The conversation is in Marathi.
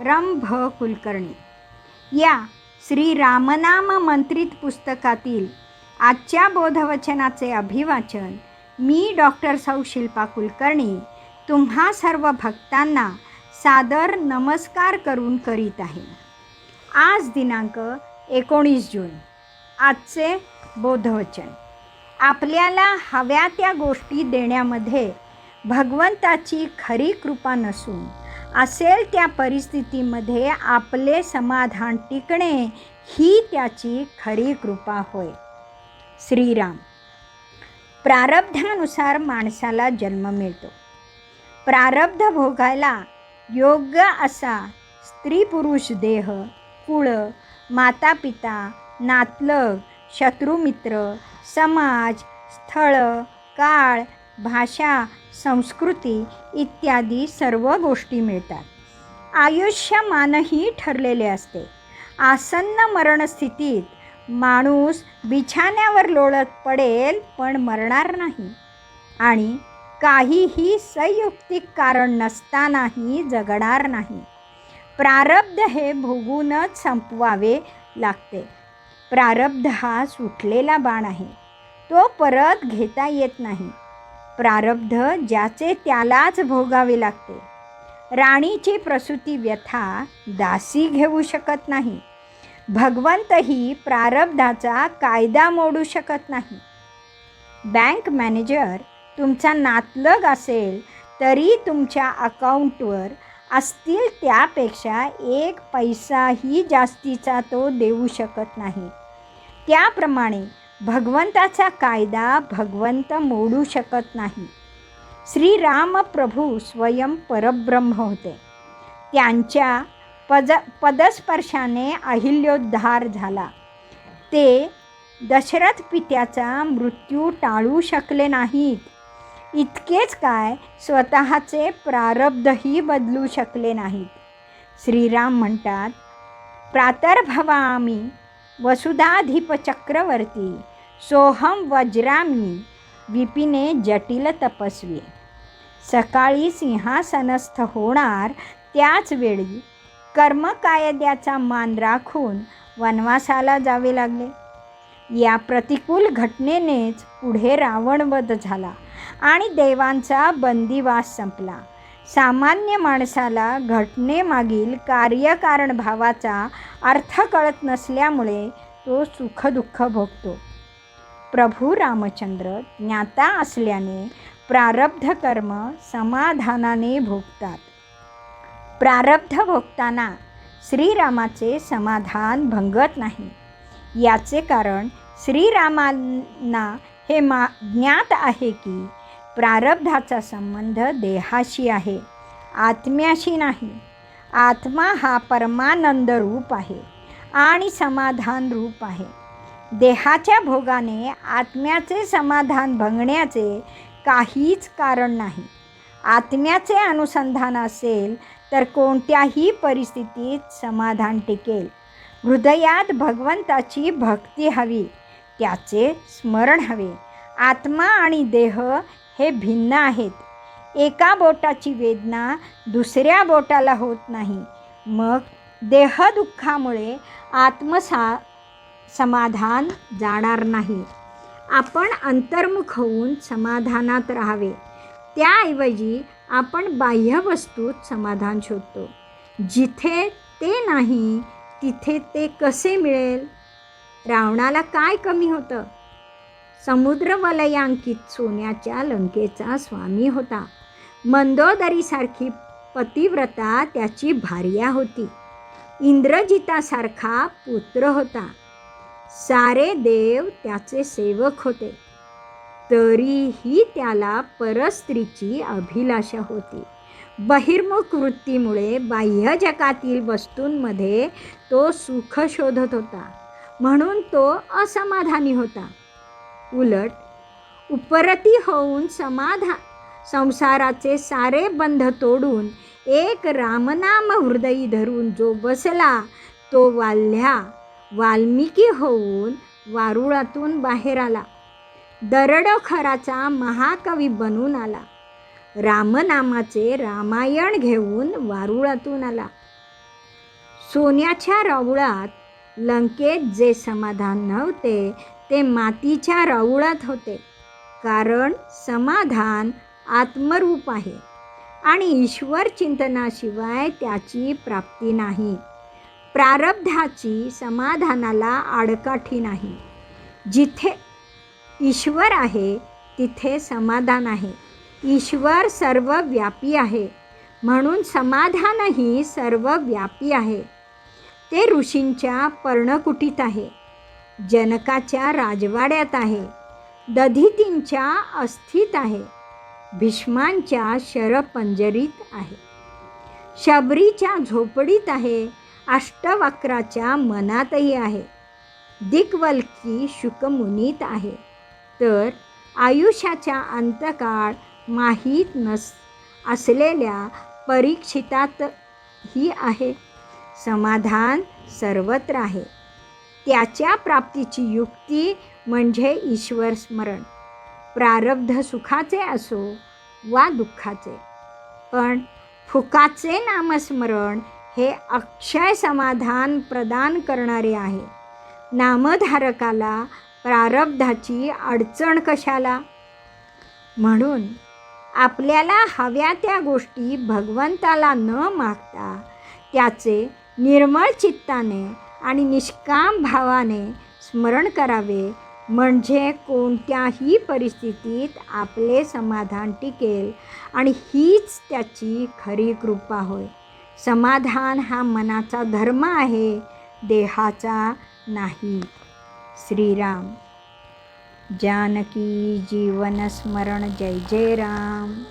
रम भ कुलकर्णी या श्री रामनाम मंत्रित पुस्तकातील आजच्या बोधवचनाचे अभिवाचन मी डॉक्टर सौ शिल्पा कुलकर्णी तुम्हा सर्व भक्तांना सादर नमस्कार करून करीत आहे. आज दिनांक एकोणीस जून आजचे बोधवचन. आपल्याला हव्या त्या गोष्टी देण्यामध्ये भगवंताची खरी कृपा नसून असेल त्या परिस्थितीमध्ये आपले समाधान टिकणे ही त्याची खरी कृपा होय. श्रीराम. प्रारब्धानुसार माणसाला जन्म मिळतो. प्रारब्ध भोगायला योग्य असा स्त्री पुरुष देह कुळ माता पिता नातलग शत्रुमित्र समाज स्थळ काळ भाषा संस्कृती इत्यादी सर्व गोष्टी मिळतात. आयुष्यमानही ठरलेले असते. आसन्न मरणस्थितीत माणूस बिछाण्यावर लोळत पडेल पण मरणार नाही. आणि काहीही संयुक्तिक कारण नसतानाही जगणार नाही. प्रारब्ध हे भोगूनच संपवावे लागते. प्रारब्ध हा सुटलेला बाण आहे. तो परत घेता येत नाही. प्रारब्ध ज्याचे त्यालाच भोगावे लागते. राणीची प्रसूती व्यथा दासी घेऊ शकत नाही. भगवंतही प्रारब्धाचा कायदा मोडू शकत नाही. बँक मॅनेजर तुमचा नातलग असेल तरी तुमच्या अकाउंटवर असतील त्यापेक्षा एक पैसाही जास्तीचा तो देऊ शकत नाही. त्याप्रमाणे भगवंताचा कायदा भगवंत मोडू शकत नाही. श्रीराम प्रभू स्वयं परब्रह्म होते. त्यांच्या पद पदस्पर्शाने अहिल्योद्धार झाला. ते दशरथ पित्याचा मृत्यू टाळू शकले नाहीत. इतकेच काय स्वतःचे प्रारब्धही बदलू शकले नाहीत. श्रीराम म्हणतात प्रातर्भवामी वसुधाधिप चक्रवर्ती सोहम वज्रामी विपिने जटिल तपस्वी. सकाळी सिंहासनस्थ होणार त्याच वेळी कर्मकायद्याचा मान राखून वनवासाला जावे लागले. या प्रतिकूल घटनेनेच पुढे रावणवध झाला आणि देवांचा बंदिवास संपला. सामान्य माणसाला घटनेमागील कार्यकारण भावाचा अर्थ कळत नसल्यामुळे तो सुखदुःख भोगतो. प्रभू रामचंद्र ज्ञाता असल्याने प्रारब्ध कर्म समाधानाने भोगतात. प्रारब्ध भोगताना श्रीरामाचे समाधान भंगत नाही. याचे कारण श्रीरामांना हे मा ज्ञात आहे की प्रारब्धाचा संबंध देहाशी आहे आत्म्याशी नाही. आत्मा हा परमानंद रूप आहे आणि समाधान रूप आहे. देहाच्या भोगाने आत्म्याचे समाधान भंगण्याचे काहीच कारण नाही. आत्म्याचे अनुसंधान असेल तर कोणत्याही परिस्थितीत समाधान टिकेल. हृदयात भगवंताची भक्ती हवी त्याचे स्मरण हवे. आत्मा आणि देह हे भिन्न आहेत. एका बोटाची वेदना दुसऱ्या बोटाला होत नाही. मग देहदुःखामुळे आत्मसा समाधान जाणार नाही. आपण अंतर्मुख होऊन समाधानात राहावे. त्याऐवजी आपण बाह्य वस्तूत समाधान शोधतो. जिथे ते नाही तिथे ते कसे मिळेल? रावणाला काय कमी होतं? समुद्रवलयांकित सोन्याच्या लंकेचा स्वामी होता. मंदोदरीसारखी पतिव्रता त्याची भार्या होती. इंद्रजितासारखा पुत्र होता. सारे देव त्याचे सेवक होते. तरीही त्याला परस्त्रीची अभिलाषा होती. बहिर्मुख वृत्तीमुळे बाह्य जगातील वस्तूंमध्ये तो सुख शोधत होता. म्हणून तो असमाधानी होता. उलट उपरती होऊन समाधा संसाराचे सारे बंध तोडून एक रामनाम हृदयी धरून जो बसला तो वाल्ह्या वाल्मिकी होऊन वारुळातून बाहेर आला. दरडोखराचा महाकवी बनून आला. रामनामाचे रामायण घेऊन वारुळातून आला. सोन्याच्या रावळात लंकेत जे समाधान नव्हते ते मातीच्या राऊळात होते. कारण समाधान आत्मरूप आहे आणि ईश्वर चिंतनाशिवाय त्याची प्राप्ती नाही. प्रारब्धाची समाधानाला आडकाठी नाही. जिथे ईश्वर आहे तिथे समाधान आहे. ईश्वर सर्वव्यापी आहे. म्हणून समाधानही सर्वव्यापी आहे. ते ऋषींच्या पर्णकुटीत आहे. जनकाच्या राजवाड्यात आहे. दधितींच्या अस्थित आहे. भीष्मांच्या शरपंजरीत आहे. शबरीच्या झोपडीत आहे. अष्टवक्राच्या मनातही आहे. दिग्वल्की शुकमुनीत आहे. तर आयुष्याच्या अंतकाळ माहीत नस असलेल्या परीक्षितातही आहे. समाधान सर्वत्र आहे. त्याच्या प्राप्तीची युक्ती म्हणजे ईश्वर स्मरण. प्रारब्ध सुखाचे असो वा दुःखाचे. पण फुकाचे नामस्मरण हे अक्षय समाधान प्रदान करणारे आहे. नामधारकाला प्रारब्धाची अडचण कशाला? म्हणून आपल्याला हव्या त्या गोष्टी भगवंताला न मागता त्याचे निर्मळ चित्ताने आणि निष्काम भावाने स्मरण करावे. म्हणजे कोणत्याही परिस्थितीत आपले समाधान टिकेल आणि हीच त्याची खरी कृपा होय. समाधान हा मनाचा धर्म आहे देहाचा नाही. श्रीराम. जानकी जीवन स्मरण जय जय राम.